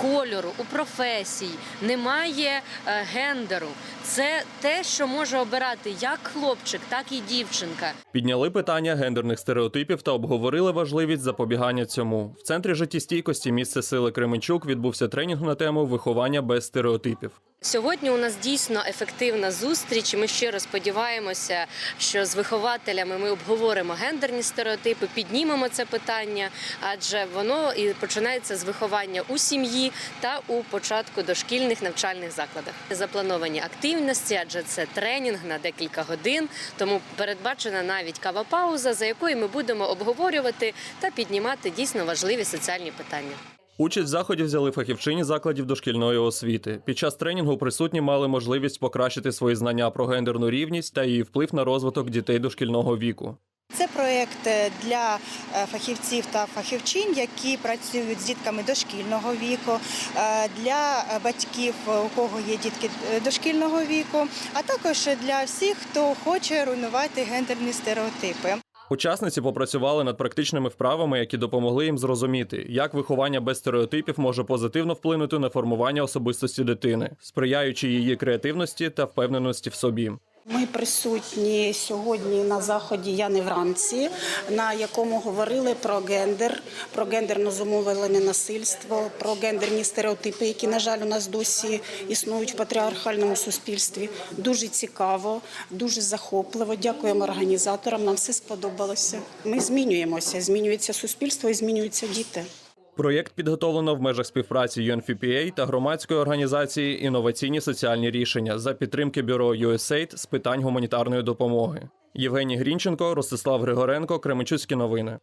кольору, у професій, немає е, гендеру. Це те, що може обирати як хлопчик, так і дівчинка. Підняли питання гендерних стереотипів та обговорили важливість запобігання цьому. В центрі життєстійкості місце сили Кременчук відбувся тренінг на тему виховання без стереотипів. Сьогодні у нас дійсно ефективна зустріч. і Ми щиро сподіваємося, що з вихователями ми обговоримо гендерні стереотипи, піднімемо це питання, адже воно і починається з виховання у сім'ї та у початку дошкільних навчальних закладах. Заплановані активності, адже це тренінг на декілька годин. Тому передбачена навіть кава-пауза, за якою ми будемо обговорювати та піднімати дійсно важливі соціальні питання. Участь в заході взяли фахівчині закладів дошкільної освіти. Під час тренінгу присутні мали можливість покращити свої знання про гендерну рівність та її вплив на розвиток дітей дошкільного віку. Проєкт е, для е, фахівців та фахівчинь, які працюють з дітками дошкільного віку, е, для батьків, у кого є дітки дошкільного віку, а також для всіх, хто хоче руйнувати гендерні стереотипи. Учасниці попрацювали над практичними вправами, які допомогли їм зрозуміти, як виховання без стереотипів може позитивно вплинути на формування особистості дитини, сприяючи її креативності та впевненості в собі. Ми присутні сьогодні на заході Я не вранці, на якому говорили про гендер, про гендерно зумовлене насильство, про гендерні стереотипи, які, на жаль, у нас досі існують в патріархальному суспільстві. Дуже цікаво, дуже захопливо. Дякуємо організаторам. Нам все сподобалося. Ми змінюємося, змінюється суспільство і змінюються діти. Проєкт підготовлено в межах співпраці UNFPA та громадської організації Інноваційні соціальні рішення за підтримки бюро USAID з питань гуманітарної допомоги. Євгеній Грінченко, Ростислав Григоренко, Кременчуцькі новини.